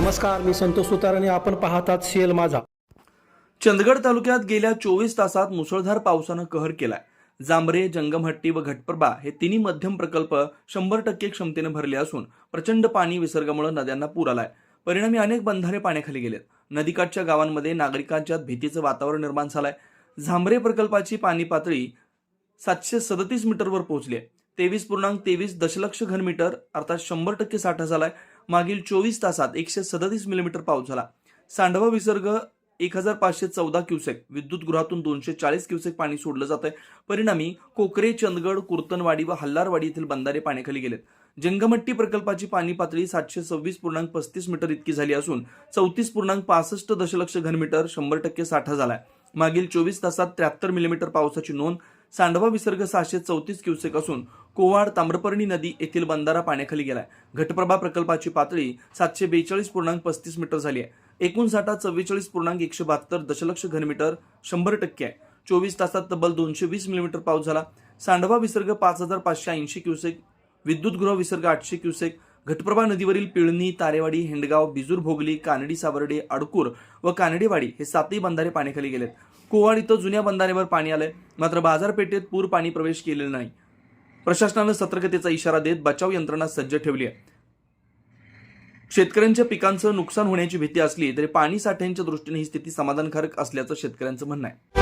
नमस्कार मी संतोष सुतार आणि आपण पाहतात शेल माझा. चंदगड तालुक्यात गेल्या चोवीस तासात मुसळधार पावसानं कहर केलाय. जांभरे जंगमहट्टी व घटप्रभा हे तिन्ही मध्यम प्रकल्प शंभर टक्के क्षमतेने भरले असून प्रचंड पाणी विसर्गामुळे नद्यांना पूर आलाय. परिणामी अनेक बंधारे पाण्याखाली गेलेत. नदीकाठच्या गावांमध्ये नागरिकांच्या भीतीचं वातावरण निर्माण झालंय. झांबरे प्रकल्पाची पाणी पातळी सातशे सदतीस मीटरवर पोहोचली आहे. तेवीस पूर्णांक तेवीस दशलक्ष घनमीटर अर्थात शंभर टक्के साठा झालाय. मागील चोवीस तासात एकशे सदतीस मिलीमीटर पाऊस झाला. सांडवा विसर्ग एक हजार पाचशे चौदा क्युसेक. विद्युत गृहातून दोनशे चाळीस क्युसेक पाणी सोडलं जात आहे परिणामी कोकरे चंदगड कुर्तनवाडी व हल्लारवाडी येथील बंधारे पाण्याखाली गेलेत. जंगमट्टी प्रकल्पाची पाणी पातळी सातशे सव्वीस पूर्णांक पस्तीस मीटर इतकी झाली असून चौतीस पूर्णांक पासष्ट दशलक्ष घनमीटर शंभर टक्के साठा झालाय. मागील चोवीस तासात त्र्याहत्तर मिलीमीटर पावसाची नोंद. सांडवा विसर्ग सहाशे चौतीस क्युसेक असून कोवाड ताम्रपर्णी नदी येथील बंधारा पाण्याखाली गेलाय. घटप्रभा प्रकल्पाची पातळी सातशे बेचाळीस पूर्णांक पस्तीस मीटर झाली आहे. एकूण साठा चव्वेचाळीस पूर्णांक एकशे बहात्तर दशलक्ष घनमीटर शंभर टक्के आहे. चोवीस तासात तब्बल दोनशे वीस मिलीमीटर पाऊस झाला. सांडवा विसर्ग पाच हजार पाचशे ऐंशी क्युसेक विद्युतगृह विसर्ग आठशे क्युसेक घटप्रभा नदीवरील पिळणी तारेवाडी हेंडगाव बिजूर भोगली कानडी सावर्डे अडकूर व कानडीवाडी हे सातही बंधारे पाण्याखाली गेलेत. कोवाड इथं जुन्या बंधाऱ्यावर पाणी आलंय. मात्र बाजारपेठेत पूर पाणी प्रवेश केलेला नाही. प्रशासनानं सतर्कतेचा इशारा देत बचाव यंत्रणा सज्ज ठेवली आहे. शेतकऱ्यांच्या पिकांचं नुकसान होण्याची भीती असली तरी पाणी साठ्यांच्या दृष्टीने ही स्थिती समाधानकारक असल्याचं शेतकऱ्यांचं म्हणणं आहे.